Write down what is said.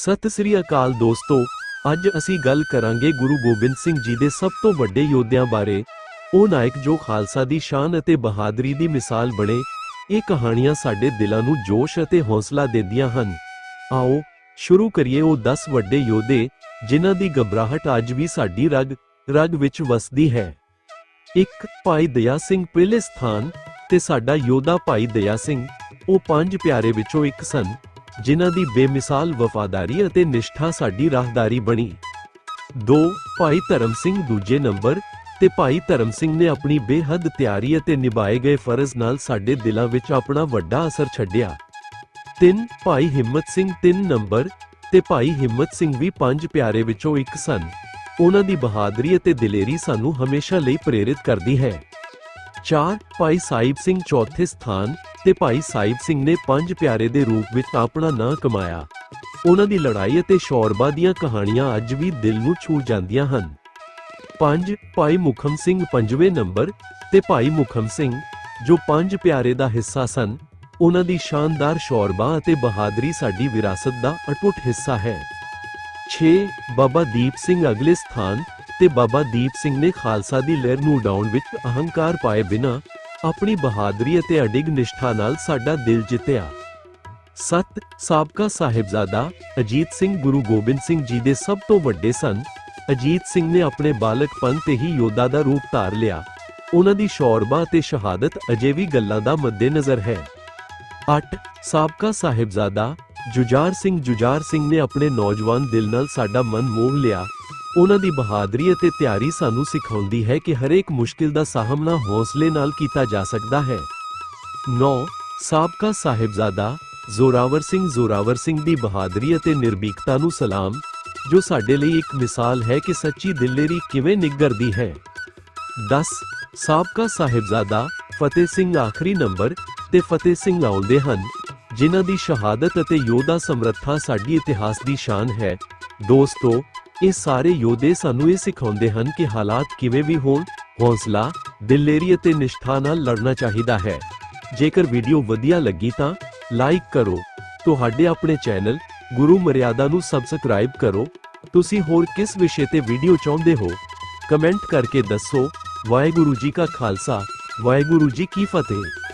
ਸਤਿ ਸ੍ਰੀ ਅਕਾਲ ਦੋਸਤੋ, ਅੱਜ ਅਸੀਂ ਗੱਲ ਕਰਾਂਗੇ ਗੁਰੂ ਗੋਬਿੰਦ ਸਿੰਘ ਜੀ ਦੇ ਸਭ ਤੋਂ ਵੱਡੇ ਯੋਧਿਆਂ ਬਾਰੇ। ਉਹ ਨਾਇਕ ਜੋ ਖਾਲਸਾ ਦੀ ਸ਼ਾਨ ਅਤੇ ਬਹਾਦਰੀ ਦੀ ਮਿਸਾਲ ਬਣੇ, ਇਹ ਕਹਾਣੀਆਂ ਸਾਡੇ ਦਿਲਾਂ ਨੂੰ ਜੋਸ਼ ਅਤੇ ਹੌਸਲਾ ਦਿੰਦੀਆਂ ਹਨ। ਆਓ, ਸ਼ੁਰੂ ਕਰੀਏ ਉਹ 10 ਵੱਡੇ ਯੋਧੇ, ਜਿਨ੍ਹਾਂ ਦੀ ਘਬਰਾਹਟ ਅੱਜ ਵੀ ਸਾਡੀ ਰਗ ਰਗ ਵਿੱਚ ਵਸਦੀ ਹੈ। ਇੱਕ ਭਾਈ ਦਇਆ ਸਿੰਘ ਪਹਿਲੇ ਸਥਾਨ, ਤੇ ਸਾਡਾ ਯੋਧਾ ਭਾਈ ਦਇਆ ਸਿੰਘ, ਉਹ ਪੰਜ ਪਿਆਰੇ ਵਿੱਚੋਂ ਇੱਕ ਸਨ। ਜਿਨ੍ਹਾਂ ਦੀ ਬੇਮਿਸਾਲ ਵਫਾਦਾਰੀ ਅਤੇ ਨਿਸ਼ਠਾ ਸਾਡੀ ਰਾਹਦਾਰੀ ਬਣੀ। 2 ਭਾਈ ਧਰਮ ਸਿੰਘ ਦੂਜੇ ਨੰਬਰ ਤੇ ਭਾਈ ਧਰਮ ਸਿੰਘ ਨੇ ਆਪਣੀ ਬੇਹੱਦ ਤਿਆਰੀ ਅਤੇ ਨਿਭਾਏ ਗਏ ਫਰਜ਼ ਨਾਲ ਸਾਡੇ ਦਿਲਾਂ ਵਿੱਚ ਆਪਣਾ ਵੱਡਾ ਅਸਰ ਛੱਡਿਆ। 3 ਭਾਈ ਹਿੰਮਤ ਸਿੰਘ 3 ਨੰਬਰ ਤੇ ਭਾਈ ਹਿੰਮਤ ਸਿੰਘ ਵੀ ਪੰਜ ਪਿਆਰੇ ਵਿੱਚੋਂ ਇੱਕ ਸਨ। ਉਹਨਾਂ ਦੀ ਬਹਾਦਰੀ ਅਤੇ ਦਿਲੇਰੀ ਸਾਨੂੰ ਹਮੇਸ਼ਾ ਲਈ ਪ੍ਰੇਰਿਤ ਕਰਦੀ ਹੈ। 4 ਭਾਈ ਸਾਹਿਬ ਸਿੰਘ ਚੌਥੇ ਸਥਾਨ ਤੇ ਭਾਈ ਸਾਹਿਬ ਸਿੰਘ ਨੇ ਪੰਜ ਪਿਆਰੇ ਦੇ ਰੂਪ ਵਿੱਚ ਆਪਣਾ ਨਾਂ ਕਮਾਇਆ। ਉਹਨਾਂ ਦੀ ਲੜਾਈ ਅਤੇ ਸ਼ੌਰਬਾ ਦੀਆਂ ਕਹਾਣੀਆਂ ਅੱਜ ਵੀ ਦਿਲ ਨੂੰ ਛੂ ਜਾਂਦੀਆਂ ਹਨ। 5 ਭਾਈ ਮੁਖਮ ਸਿੰਘ ਪੰਜਵੇਂ ਨੰਬਰ ਤੇ ਭਾਈ ਮੁਖਮ ਸਿੰਘ, ਜੋ ਪੰਜ ਪਿਆਰੇ ਦਾ ਹਿੱਸਾ ਸਨ, ਉਹਨਾਂ ਦੀ ਸ਼ਾਨਦਾਰ ਸ਼ੌਰਬਾ ਅਤੇ ਬਹਾਦਰੀ ਸਾਡੀ ਵਿਰਾਸਤ ਦਾ ਅਟੁੱਟ ਹਿੱਸਾ ਹੈ। 6 ਬਾਬਾ ਦੀਪ ਸਿੰਘ ਅਗਲੇ ਸਥਾਨ ਤੇ ਬਾਬਾ ਦੀਪ ਸਿੰਘ ਨੇ ਖਾਲਸਾ ਦੀ ਲਹਿਰ ਨੂੰ ਉਡਾਉਣ ਵਿੱਚ ਅਹੰਕਾਰ ਪਾਏ ਬਿਨਾਂ ਆਪਣੀ ਬਹਾਦਰੀ ਅਤੇ ਅਡਿੱਗ ਨਿਸ਼ਠਾ ਨਾਲ ਸਾਡਾ ਦਿਲ ਜਿੱਤਿਆ। 7 ਸਾਬਕਾ ਸਾਹਿਬਜ਼ਾਦਾ ਅਜੀਤ ਸਿੰਘ ਗੁਰੂ ਗੋਬਿੰਦ ਸਿੰਘ ਜੀ ਦੇ ਸਭ ਤੋਂ ਵੱਡੇ ਸਨ ਅਜੀਤ ਸਿੰਘ ਨੇ ਆਪਣੇ ਬਾਲਕਪਨ ਤੇ ਹੀ ਯੋਧਾ ਦਾ ਰੂਪ ਧਾਰ ਲਿਆ। ਉਹਨਾਂ ਦੀ ਸ਼ੌਰਬਾ ਤੇ ਸ਼ਹਾਦਤ ਅਜੇ ਵੀ ਗੱਲਾਂ ਦਾ ਮੱਦੇਨਜ਼ਰ ਹੈ। 8 ਸਾਬਕਾ ਸਾਹਿਬਜ਼ਾਦਾ ਜੁਜਾਰ ਸਿੰਘ ਜੁਜਾਰ ਸਿੰਘ ਨੇ ਆਪਣੇ ਨੌਜਵਾਨ ਦਿਲ ਨਾਲ ਸਾਡਾ ਮਨ ਮੋਹ ਲਿਆ। ਉਹਨਾਂ ਦੀ ਬਹਾਦਰੀ ਅਤੇ ਤਿਆਰੀ ਸਾਨੂੰ ਸਿਖਾਉਂਦੀ ਹੈ ਕਿ ਹਰੇਕ ਮੁਸ਼ਕਿਲ ਦਾ ਸਾਹਮਣਾ ਹੌਸਲੇ ਨਾਲ ਕੀਤਾ ਜਾ ਸਕਦਾ ਹੈ। 9 ਸਾਬਕਾ ਸਾਹਿਬਜ਼ਾਦਾ ਜ਼ੋਰਾਵਰ ਸਿੰਘ ਜ਼ੋਰਾਵਰ ਸਿੰਘ ਦੀ ਬਹਾਦਰੀ ਅਤੇ ਨਿਰਭੀਕਤਾ ਨੂੰ ਸਲਾਮ, ਜੋ ਸਾਡੇ ਲਈ ਇੱਕ ਮਿਸਾਲ ਹੈ ਕਿ ਸੱਚੀ ਦਿਲੇਰੀ ਕਿਵੇਂ ਨਿੱਗਰਦੀ ਹੈ। 10 ਸਾਬਕਾ ਸਾਹਿਬਜ਼ਾਦਾ ਫਤਿਹ ਸਿੰਘ ਆਖਰੀ ਨੰਬਰ ਤੇ ਫਤਿਹ ਸਿੰਘ ਆਉਂਦੇ ਹਨ, ਜਿਨ੍ਹਾਂ ਦੀ ਸ਼ਹਾਦਤ ਅਤੇ ਯੋਧਾ ਸਮਰੱਥਾ ਸਾਡੀ ਇਤਿਹਾਸ ਦੀ ਸ਼ਾਨ ਹੈ। ਦੋਸਤੋ ਇਹ ਸਾਰੇ ਯੋਧੇ ਸਾਨੂੰ ਇਹ ਸਿਖਾਉਂਦੇ ਹਨ ਕਿ ਹਾਲਾਤ ਕਿਵੇਂ ਵੀ ਹੋਣ, ਹੌਸਲਾ, ਦਿਲੇਰੀ ਅਤੇ ਨਿਸ਼ਠਾ ਨਾਲ ਲੜਨਾ ਚਾਹੀਦਾ ਹੈ। ਜੇਕਰ ਵੀਡੀਓ ਵਧੀਆ ਲੱਗੀ ਤਾਂ ਲਾਈਕ ਕਰੋ। ਤੁਹਾਡੇ ਆਪਣੇ ਚੈਨਲ ਗੁਰੂ ਮਰਿਆਦਾ ਨੂੰ ਸਬਸਕ੍ਰਾਈਬ ਕਰੋ। ਤੁਸੀਂ ਹੋਰ ਕਿਸ ਵਿਸ਼ੇ ਤੇ ਵੀਡੀਓ ਚਾਹੁੰਦੇ ਹੋ? ਕਮੈਂਟ ਕਰਕੇ ਦੱਸੋ। ਵਾਹਿਗੁਰੂ ਜੀ ਕਾ ਖਾਲਸਾ। ਵਾਹਿਗੁਰੂ ਜੀ ਕੀ ਫਤਿਹ।